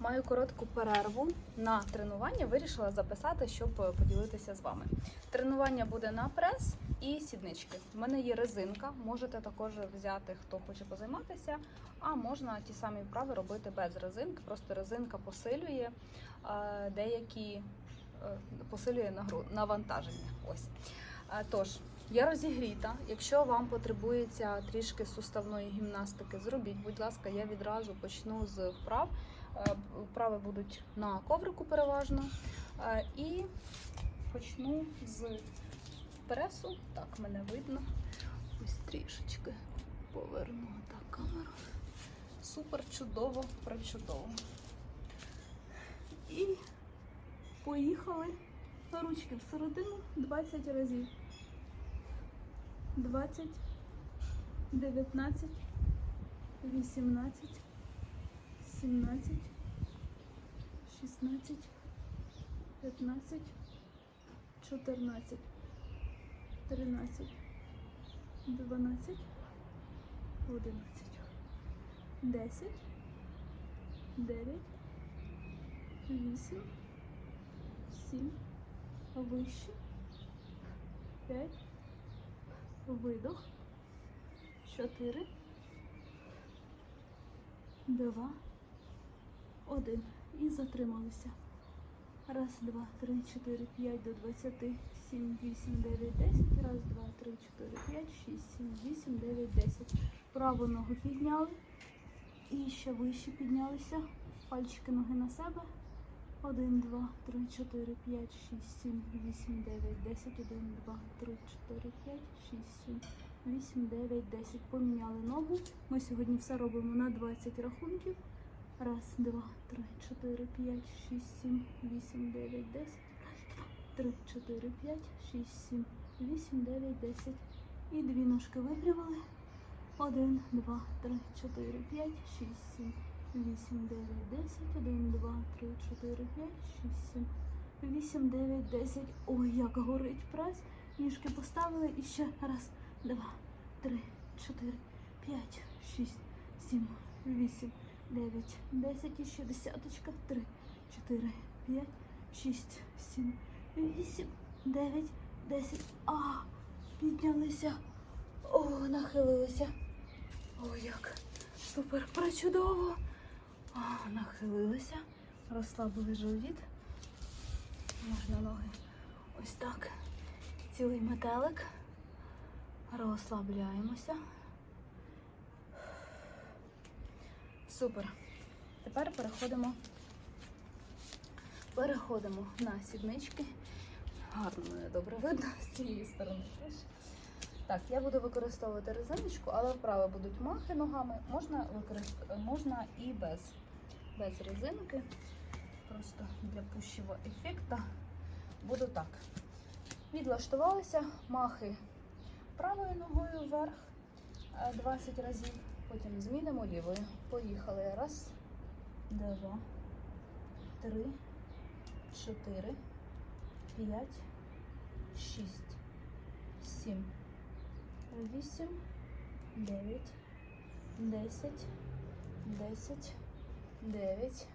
Маю коротку перерву на тренування. Вирішила записати, щоб поділитися з вами. Тренування буде на прес і сіднички. У мене є резинка. Можете також взяти, хто хоче позайматися, а можна ті самі вправи робити без резинки. Просто резинка посилює е, деякі е, посилює навантаження. Ось. Е, Тож, я розігріта. Якщо вам потребується трішки суставної гімнастики, зробіть, будь ласка, я відразу почну з вправ. Е, Вправи будуть на коврику переважно. Е, І почну з пресу. Так, мене видно. Ось трішечки поверну так камеру. Супер чудово, причудово. І поїхали на ручки всередину 20 разів. 20, 19, 18, 17, 16, 15, 14, 13, 12, 11, 10, 9, 8, 7, вище, 5, видох, 4, 2, 1. І затрималися. Раз, два, три, чотири, п'ять до двадцяти, сім, вісім, дев'ять, десять. Раз, два, три, чотири, п'ять, шість, сім, вісім, дев'ять, десять. Праву ногу підняли. І ще вище піднялися. Пальчики ноги на себе. Один, два, три, чотири, п'ять, шість, сім, вісім, дев'ять, десять. Один, два, три, чотири, п'ять, шість, сім, вісім, дев'ять, десять. Поміняли ногу. Ми сьогодні все робимо на 20 рахунків. Раз, два, три, чотири, п'ять, шість, сім, вісім, дев'ять, десять. Три, чотири, п'ять, шість, сім, вісім, дев'ять, десять. І дві ножки випрямили. Один, два, три, чотири, п'ять, шість, сім, вісім, дев'ять, десять. Один, два, три, чотири, п'ять, шість, сім, вісім, дев'ять, десять. Ой, як горить прес. Ніжки поставили і ще раз, два, три, чотири, п'ять, шість, сім, вісім. 9, 10 і ще десяточка, 3, 4, 5, 6, 7, 8, 9, 10. А, піднялися. О, нахилилися. О, як супер причудово. А, нахилилися. Розслабили живіт. Можна ноги. Ось так. Цілий метелик. Розслабляємося. Супер. Тепер переходимо. Переходимо на сіднички. Гарно мене добре видно з цієї сторони теж. Так, я буду використовувати резиночку, але вправи будуть махи ногами. Можна використ... можна і без, без резинки. Просто для пущого ефекту. Буду так. Відлаштувалися махи правою ногою вверх е, 20 разів. Потім змінимо лівою. Поїхали. Раз, два, три, чотири, п'ять, шість, сім, вісім, дев'ять, десять, десять, дев'ять,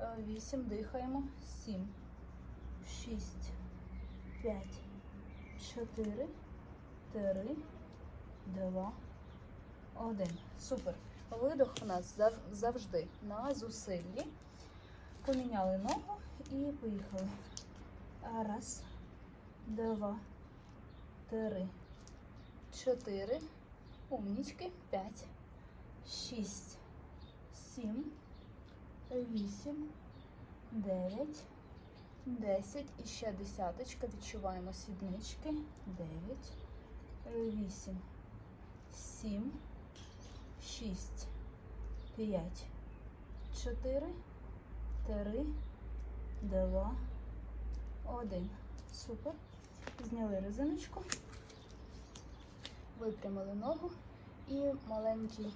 е, вісім. Дихаємо. Сім, шість, п'ять, чотири, три, два. Один. Супер. Видох у нас завжди на зусиллі. Поміняли ногу і поїхали. Раз, два, три, чотири. Умнічки. П'ять, шість, сім, вісім, дев'ять, десять. І ще десяточка. Відчуваємо сіднички. Дев'ять, вісім, сім. 6, 5, 4, 3, 2, 1. Супер. Зняли резиночку, випрямили ногу і маленький,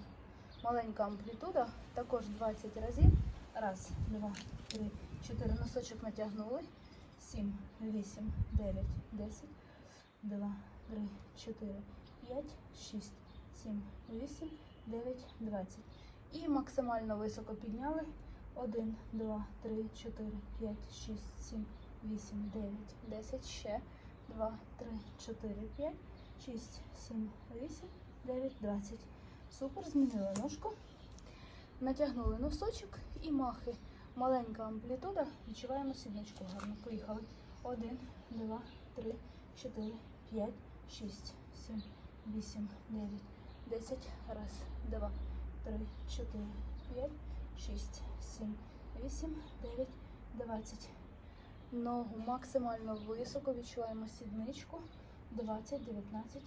маленька амплітуда, також 20 разів. Раз, два, три, чотири. Носочок натягнули. 7, 8, 9, 10, 2, 3, 4, 5, 6, 7, 8, 9, 20. І максимально високо підняли. 1, 2, 3, 4, 5, 6, 7, 8, 9, 10. Ще 2, 3, 4, 5, 6, 7, 8, 9, 20. Супер, змінили ножку. Натягнули носочок і махи. Маленька амплітуда. Відчуваємо сідничку гарно. Поїхали. 1, 2, 3, 4, 5, 6, 7, 8, 9, 10. Раз, два, три, чотири, п'ять, шість, сім, вісім, дев'ять, двадцять. Ногу максимально високо відчуваємо сідничку. 20, 19,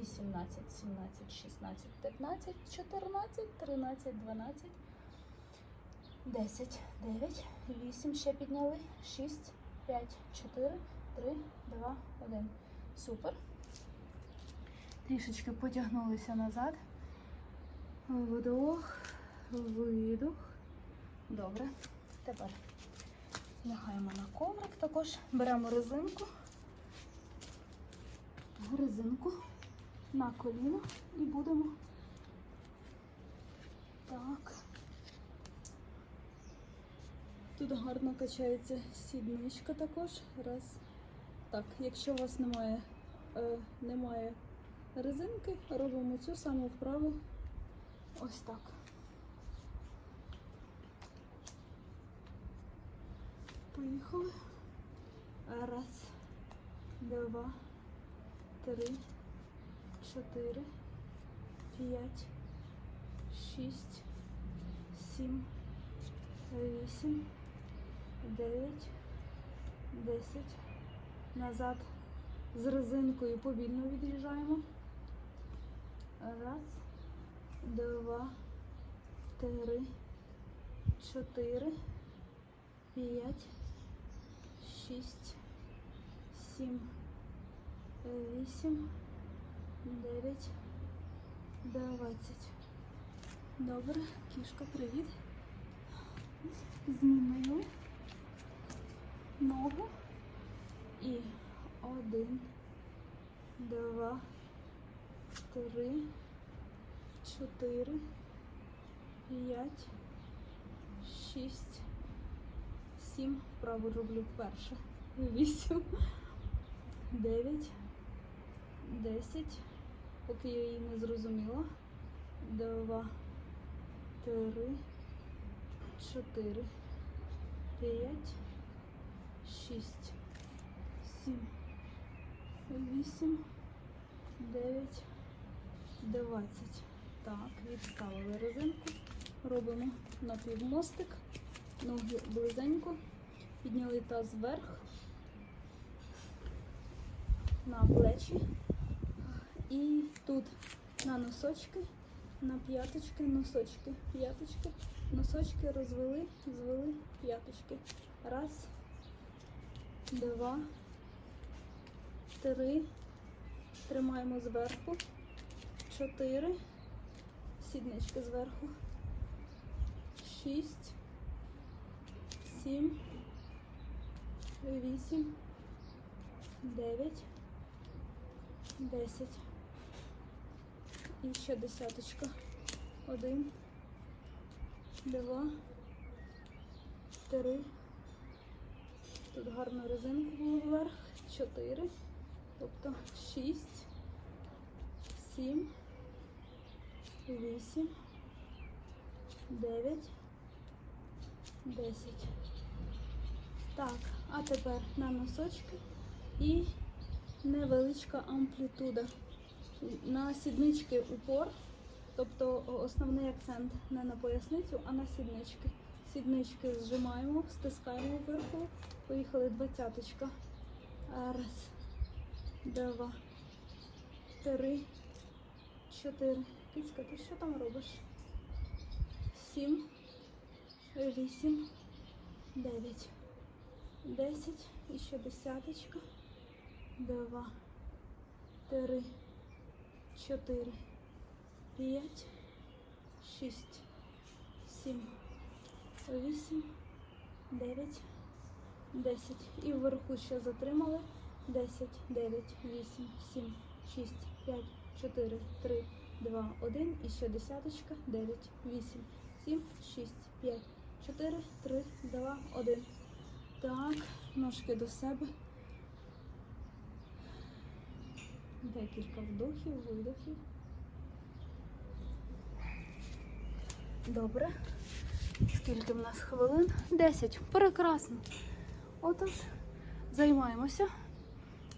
18, 17, 16, 15, 14, 13, 12, 10, 9, 8. Ще підняли. 6, 5, 4, 3, 2, 1. Супер. Трішечки потягнулися назад. Вдох, видох. Добре. Тепер лягаємо на коврик також. Беремо резинку. Резинку на коліно і будемо. Так. Тут гарно качається сідничка також. Раз. Так, якщо у вас немає, е, немає резинки, робимо цю саму вправу ось так. Поїхали. Раз, два, три, чотири, п'ять, шість, сім, вісім, дев'ять, десять. Назад з резинкою повільно від'їжджаємо. Раз, два, три, чотири, п'ять, шість, сім, вісім, дев'ять, двадцять. Добре, кішка, привіт. Змінили ногу. І один, два, три, чотири, п'ять, шість, сім. Праву роблю вперше. Вісім, дев'ять, десять. Поки я її не зрозуміла. Два, три, чотири, п'ять, шість, сім, вісім, дев'ять, двадцять. Так, відставили резинку. Робимо напівмостик, ноги близенько, підняли таз вверх на плечі. І тут на носочки, на п'яточки, носочки, п'яточки, носочки розвели, звели п'яточки. Раз, два, три. Тримаємо зверху. Чотири. Сіднички зверху. Шість. Сім. Вісім. Дев'ять. Десять. І ще десяточка. Один. Два. Три. Тут гарно резинку було вверх. Чотири. Тобто шість, сім, вісім, дев'ять, десять. Так, а тепер на носочки і невеличка амплітуда. На сіднички упор, тобто основний акцент не на поясницю, а на сіднички. Сіднички зжимаємо, стискаємо вверху. Поїхали двадцяточка. Раз, два, три, чотири. Кицька, ти що там робиш? Сім, вісім, дев'ять, десять. І ще десяточка. Два, три, чотири, п'ять, шість, сім, вісім, дев'ять, десять. І вверху ще затримали. 10, 9, 8, 7, 6, 5, 4, 3, 2, 1. І ще десяточка. 9, 8, 7, 6, 5, 4, 3, 2, 1. Так, ножки до себе. Декілька вдохів, видохів. Добре. Скільки в нас хвилин? 10. Прекрасно. Отож, займаємося.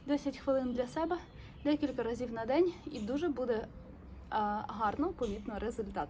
10 хвилин для себе, декілька разів на день, і дуже буде гарно, помітно результат.